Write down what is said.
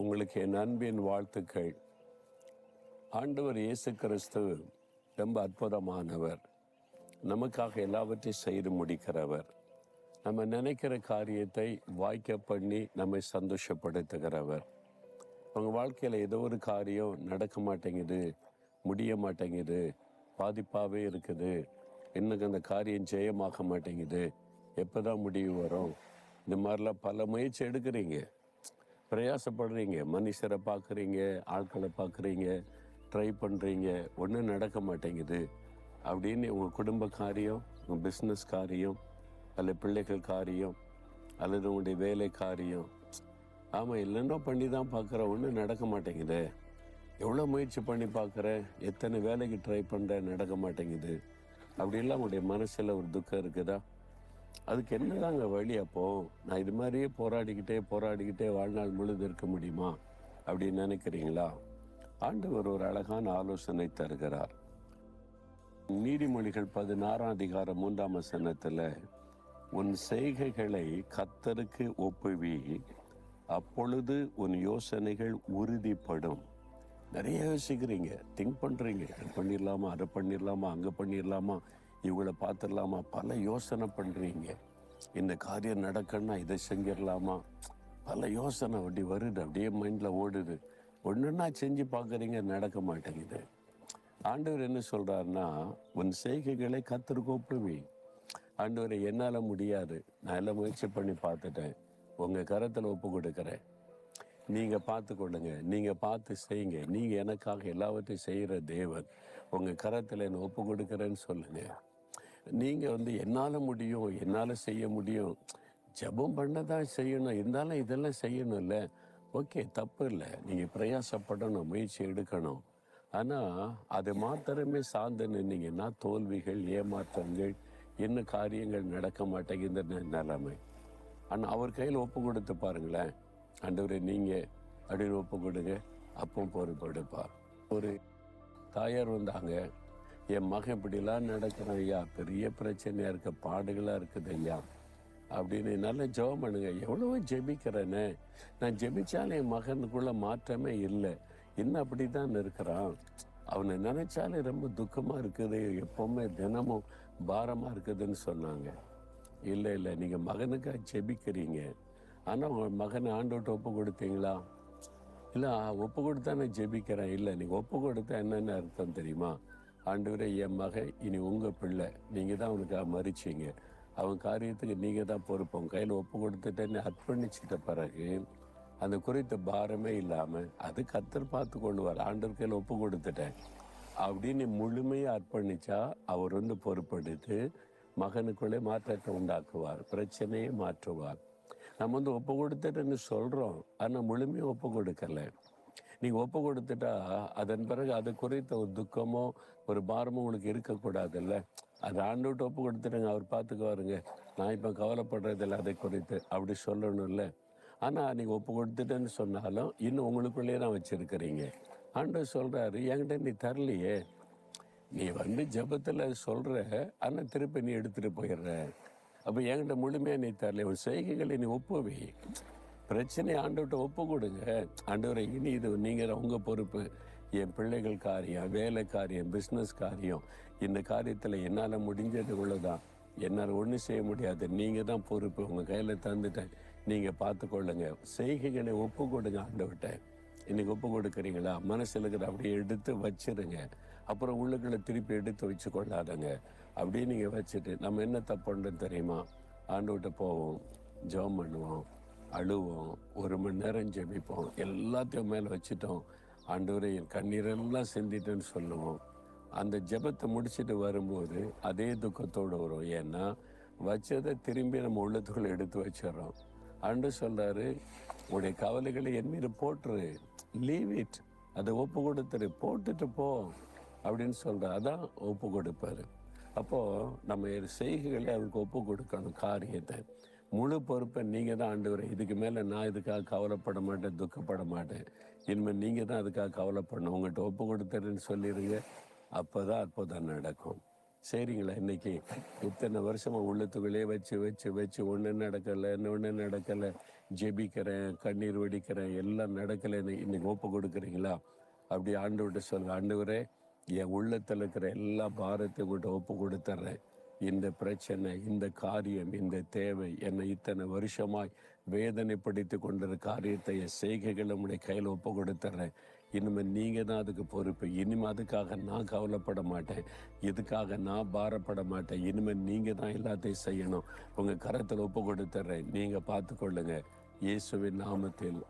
உங்களுக்கு என் அன்பின் வாழ்த்துக்கள். ஆண்டவர் இயேசு கிறிஸ்து ரொம்ப அற்புதமானவர். நமக்காக எல்லாவற்றையும் செய்து முடிக்கிறவர். நம்ம நினைக்கிற காரியத்தை வாய்க்க பண்ணி நம்மை சந்தோஷப்படுத்துகிறவர். உங்கள் வாழ்க்கையில் ஏதோ ஒரு காரியம் நடக்க மாட்டேங்குது முடிய மாட்டேங்குது பாதிப்பாகவே இருக்குது. இன்னும் அந்த காரியம் ஜெயமாக மாட்டேங்குது. எப்போ தான் முடிவு வரும்? இந்த மாதிரிலாம் பல முயற்சி எடுக்கிறீங்க. பிரயாசப்படுறீங்க மனுஷரை பார்க்குறீங்க ஆட்களை பார்க்குறீங்க ட்ரை பண்ணுறீங்க ஒன்றும் நடக்க மாட்டேங்குது அப்படின்னு உங்கள் குடும்ப காரியம் உங்கள் பிஸ்னஸ் காரியம் அல்லது பிள்ளைகள் காரியம் அல்லது உங்களுடைய வேலை காரியம். ஆமாம் இல்லைன்னா பண்ணி தான் பார்க்குறேன் ஒன்றும் நடக்க மாட்டேங்குது. எவ்வளோ முயற்சி பண்ணி பார்க்குறேன் எத்தனை வேலைக்கு ட்ரை பண்ணுறேன் நடக்க மாட்டேங்குது. அப்படிலாம் உங்களுடைய மனசில் ஒரு துக்கம் இருக்குதா? அதுக்கு என்னதாங்க வழி அப்போ? நான் இது மாதிரியே போராடிக்கிட்டே போராடிக்கிட்டே வாழ்நாள் முழுது இருக்க முடியுமா? அப்படின்னு நினைக்கிறீங்களா? ஆண்டவர் ஒரு அழகான ஆலோசனை தருகிறார். நீதிமொழிகள் பதினாறாம் அதிகாரம் மூன்றாம் வசனத்தில் உன் செய்கைகளை கத்தருக்கு ஒப்புவி அப்பொழுது உன் யோசனைகள் உறுதிப்படும். நிறைய யோசிக்கிறீங்க. திங்க் பண்றீங்க. இது பண்ணிடலாமா? அதை பண்ணிடலாமா? அங்க பண்ணிடலாமா? இவங்கள பார்த்துடலாமா? பல யோசனை பண்ணுறீங்க இந்த காரியம் நடக்கணும்னா இதை செஞ்சிடலாமா? பல யோசனை அப்படி வருது. அப்படியே மைண்டில் ஓடுது. ஒன்றுன்னா செஞ்சு பார்க்குறீங்க நடக்க மாட்டேங்குது. ஆண்டவர் என்ன சொல்கிறாருன்னா உன் செய்கைகளை கத்திற்கு ஒப்புவி ஆண்டவரை என்னால் முடியாது. நான் எல்லாம் முயற்சி பண்ணி பார்த்துட்டேன். உங்கள் கரத்தில் ஒப்பு கொடுக்குறேன். நீங்கள் பார்த்து கொள்ளுங்க. நீங்கள் பார்த்து செய்யுங்க. நீங்கள் எனக்காக எல்லாவற்றையும் செய்கிற தேவன். உங்கள் கரத்தில் என்ன ஒப்பு கொடுக்குறேன்னு சொல்லுங்கள் நீங்கள் வந்து என்னால் முடியும் என்னால் செய்ய முடியும். ஜெபம் பண்ணதான் செய்யணும். இருந்தாலும் இதெல்லாம் செய்யணும்ல. ஓகே தப்பு இல்லை. நீங்கள் பிரயாசப்படணும் முயற்சி எடுக்கணும். ஆனால் அது மாத்திரமே சார்ந்து நின்னீங்கன்னா தோல்விகள் ஏமாற்றங்கள் என்ன காரியங்கள் நடக்க மாட்டேங்குது நிலைமை. ஆனால் அவர் கையில் ஒப்பு கொடுத்து பாருங்களேன். ஆண்டவரே நீங்கள் அப்படின்னு ஒப்பு கொடுங்க. அப்போ பொறுப்படுப்பார். ஒரு தாயார் வந்தாங்க. என் மகன் இப்படிலாம் நடக்கிறான் ஐயா. பெரிய பிரச்சனையாக இருக்க பாடுகளாக இருக்குது ஐயா. அப்படின்னு நல்லா ஜெபம் பண்ணுங்க. எவ்வளவோ ஜெபிக்கிறேனே. நான் ஜெபிச்சாலும் என் மகனுக்குள்ள மாற்றமே இல்லை. இன்னும் அப்படிதான் இருக்கிறான். அவனை நினைச்சாலே ரொம்ப துக்கமாக இருக்குது. எப்பவுமே தினமும் பாரமாக இருக்குதுன்னு சொன்னாங்க. இல்லை இல்லை நீங்கள் மகனுக்காக ஜெபிக்கிறீங்க. ஆனால் உங்கள் மகனை ஆண்டோட்டு ஒப்பு கொடுத்தீங்களா? இல்லை ஒப்பு கொடுத்தா நான் ஜெபிக்கிறேன். இல்லை நீங்கள் ஒப்பு கொடுத்தா என்னென்ன அர்த்தம் தெரியுமா? ஆண்டவரே என் மகன் இனி உங்கள் பிள்ளை. நீங்கள் தான் அவனுக்காக மறிச்சிங்க அவன் காரியத்துக்கு நீங்கள் தான் பொறுப்பு. கையில் ஒப்பு கொடுத்துட்டேன்னு அர்ப்பணிச்சிட்ட பிறகு அந்த குறித்த பாரமே இல்லாமல் அது கத்தர் பார்த்து கொண்டு வர ஆண்டவர் கையில் ஒப்பு கொடுத்துட்டேன். அப்படின்னு முழுமையாக அர்ப்பணிச்சா அவர் வந்து பொறுப்படுத்து மகனுக்குள்ளே மாற்றத்தை உண்டாக்குவார் பிரச்சனையை மாற்றுவார். நம்ம வந்து ஒப்பு கொடுத்துட்டேன்னு சொல்கிறோம் ஆனால் முழுமையாக ஒப்பு கொடுக்கலை. நீ ஒப்பு கொடுத்துட்டா அதன் பிறகு அது குறித்த ஒரு துக்கமோ ஒரு பாரமோ உங்களுக்கு இருக்கக்கூடாதுல்ல. அது ஆண்டோட்டு ஒப்பு கொடுத்துட்டேங்க அவர் பார்த்துக்குவாருங்க. நான் இப்போ கவலைப்படுறதில்ல அதை குறித்து. அப்படி சொல்லணும்ல. ஆனால் நீங்கள் ஒப்பு கொடுத்துட்டேன்னு சொன்னாலும் இன்னும் உங்களுக்குள்ளேயே நான் வச்சுருக்கிறீங்க. ஆண்டவர் சொல்கிறாரு என்கிட்ட நீ தரலையே. நீ வந்து ஜபத்தில் சொல்கிற ஆனால் திருப்பி நீ எடுத்துகிட்டு போயிடுற. அப்போ என்கிட்ட முழுமையாக நீ தரல உன் செய்கைகளை நீ ஒப்புவி. பிரச்சனை ஆண்டவர்கிட்ட ஒப்பு கொடுங்க ஆண்டவரை இனி இது நீங்கள் உங்க பொறுப்பு. என் பிள்ளைகள் காரியம் வேலை காரியம் பிஸ்னஸ் காரியம். இந்த காரியத்தில் என்னால் முடிஞ்சது உள்ளதான் என்னால் ஒன்றும் செய்ய முடியாது. நீங்கள் தான் பொறுப்பு. உங்கள் கையில் தந்துட்டேன். நீங்கள் பார்த்து கொள்ளுங்க செய்கைகளை ஒப்பு கொடுங்க ஆண்டவர்கிட்ட. இன்னைக்கு ஒப்பு கொடுக்குறீங்களா மனசில் இருக்கிற அப்படியே எடுத்து வச்சிருங்க. அப்புறம் உள்ளுக்குள்ள திருப்பி எடுத்து வச்சு கொள்ளாதங்க அப்படியே நீங்கள் வச்சுட்டு நம்ம என்ன தப்புன்னு தெரியுமா? ஆண்டவர்கிட்ட போவோம். ஜெபம் பண்ணுவோம். அழுவோம் ஒரு மணி நேரம் ஜெபிப்போம் எல்லாத்தையும் மேலே வச்சுட்டோம். ஆண்டவரை என் கண்ணீரெல்லாம் சிந்திட்டேன்னு சொல்லுவோம். அந்த ஜெபத்தை முடிச்சுட்டு வரும்போது அதே துக்கத்தோடு வரும். ஏன்னா வச்சதை திரும்பி நம்ம உள்ளத்துக்குள்ளே எடுத்து வச்சிடறோம். அன்று சொல்கிறாரு உடைய கவலைகளை என் மீது போட்டுரு. லீவ் இட் அதை ஒப்பு கொடுத்துரு. போட்டுட்டு போ. அப்படின்னு சொல்ற அதான் ஒப்பு கொடுப்பாரு. அப்போது நம்ம செய்கைகளை அவருக்கு ஒப்பு கொடுக்கணும் காரியத்தை. முழு பொறுப்பை நீங்க தான் ஆண்டவர். இதுக்கு மேல நான் இதுக்காக கவலைப்பட மாட்டேன் துக்கப்பட மாட்டேன். இனிமேல் நீங்க தான் அதுக்காக கவலைப்படணும். உங்கள்கிட்ட ஒப்பு கொடுத்துறேன்னு சொல்லிடுங்க அப்பதான் அற்புதம் நடக்கும். சரிங்களா இன்னைக்கு இத்தனை வருஷமா உள்ளத்துக்குள்ளே வச்சு வச்சு வச்சு ஒன்று நடக்கலை ஒன்று நடக்கலை. ஜெபிக்கிறேன் கண்ணீர் வடிக்கிறேன் எல்லாம் நடக்கலை. இன்னைக்கு ஒப்பு கொடுக்குறீங்களா? அப்படி ஆண்டு விட்டு சொல்லுங்க ஆண்டவரே என் உள்ளத்தில் இருக்கிற எல்லா பாரத்தையும் கூட ஒப்பு கொடுத்துட்றேன் இந்த பிரச்சனை இந்த காரியம் இந்த தேவை என்னை இத்தனை வருஷமாய் வேதனைப்படுத்தி கொண்டிருக்க காரியத்தை செய்கைகள் நம்முடைய கையில் ஒப்பு கொடுத்துட்றேன் இனிமேல் நீங்கள் தான் அதுக்கு பொறுப்பு. இனிமேல் அதுக்காக நான் கவலைப்பட மாட்டேன். இதுக்காக நான் பாரப்பட மாட்டேன். இனிமேல் நீங்கள் தான் எல்லாத்தையும் செய்யணும். உங்கள் கரத்தில் ஒப்பு கொடுத்துட்றேன் நீங்கள் பார்த்துக்கொள்ளுங்க இயேசுவின் நாமத்தில்